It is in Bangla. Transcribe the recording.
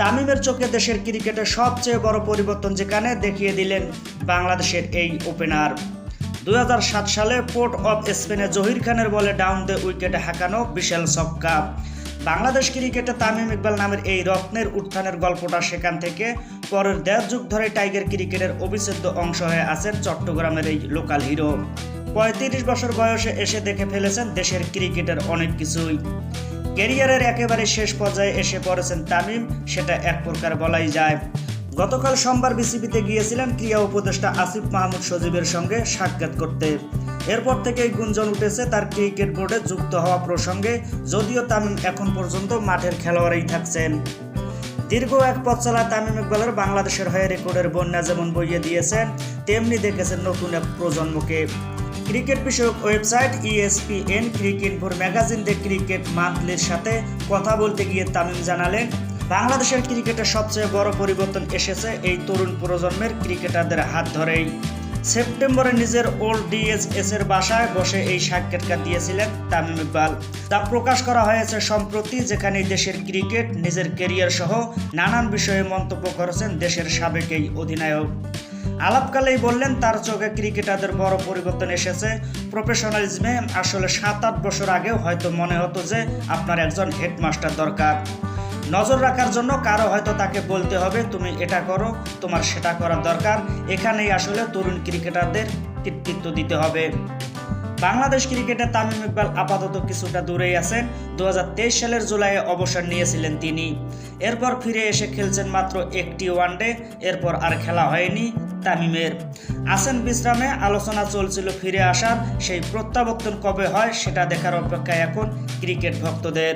তামিমের চোখে দেশের ক্রিকেটের সবচেয়ে বড় পরিবর্তন যেখানে দেখিয়ে দিলেন বাংলাদেশের এই ওপেনার। দুই সালে পোর্ট অফ স্পেনে জহির খানের বলে ডাউন দ্য উইকেটে হাঁকানো বিশাল ছক্কা। বাংলাদেশ ক্রিকেটে তামিম ইকবাল নামের এই রত্নের উত্থানের গল্পটা সেখান থেকে পরের দেড় যুগ ধরে টাইগার ক্রিকেটের অবিচ্ছেদ্য অংশ হয়ে আছেন চট্টগ্রামের এই লোকাল হিরো। পঁয়ত্রিশ বছর বয়সে এসে দেখে ফেলেছেন দেশের ক্রিকেটের অনেক কিছুই। ক্যারিয়ারের একেবারে শেষ পর্যায়ে এসে পড়েছেন তামিম, সেটা এক প্রকার বলাই যায়। গতকাল সোমবার বিসিবিতে গিয়েছিলেন ক্রীড়া উপদেষ্টা আসিফ মাহমুদ সজীবের সঙ্গে সাক্ষাৎ করতে। এরপর থেকেই গুঞ্জন উঠেছে তার ক্রিকেট বোর্ডে যুক্ত হওয়া প্রসঙ্গে, যদিও তামিম এখন পর্যন্ত মাঠের খেলোয়াড়ই থাকছেন। দীর্ঘ এক পথ চলা তামিম ইকবালের বাংলাদেশের হয়ে রেকর্ডের বন্যা যেমন বইয়ে দিয়েছেন, তেমনি দেখেছেন নতুন এক প্রজন্মকে। ক্রিকেট বিষয়ক ওয়েবসাইট E ইএসপিএন ক্রিকেট ভোর ম্যাগাজিন দ্য ক্রিকেট মান্থলির সাথে কথা বলতে গিয়ে তামিম জানালেন, বাংলাদেশের ক্রিকেটের সবচেয়ে বড় পরিবর্তন এসেছে এই তরুণ প্রজন্মের ক্রিকেটারদের হাত ধরেই। সেপ্টেম্বরে নিজের ওল্ড ডিএসএস এর বাসায় বসে এই সাক্ষাৎকার দিয়েছিলেন তামিম ইকবাল। তা প্রকাশ করা হয়েছে সম্প্রতি যেখানে দেশের ক্রিকেট, নিজের কেরিয়ার সহ নানান বিষয়ে মন্তব্য করেছেন দেশের সাবেক এই অধিনায়ক। আলাপকালেই বললেন, তার চোখে ক্রিকেটারদের বড় পরিবর্তন এসেছে। প্রফেশনালিজমে আসলে সাত আট বছর আগেও হয়তো মনে হতো যে আপনার একজন হেডমাস্টার দরকার। নজর রাখার জন্য কারও হয়তো তাকে বলতে হবে, তুমি এটা করো, তোমার সেটা করার দরকার। এখানেই আসলে তরুণ ক্রিকেটারদের কৃতিত্ব দিতে হবে। বাংলাদেশ ক্রিকেটে তামিম ইকবাল আপাতত কিছুটা দূরেই আছেন। দু হাজার তেইশ সালের জুলাইয়ে অবসর নিয়েছিলেন তিনি। এরপর ফিরে এসে খেলছেন মাত্র একটি ওয়ানডে, এরপর আর খেলা হয়নি তামিমের। আসেন বিশ্রামে, আলোচনা চলছিল ফিরে আসার। সেই প্রত্যাবর্তন কবে হয় সেটা দেখার অপেক্ষায় এখন ক্রিকেট ভক্তদের।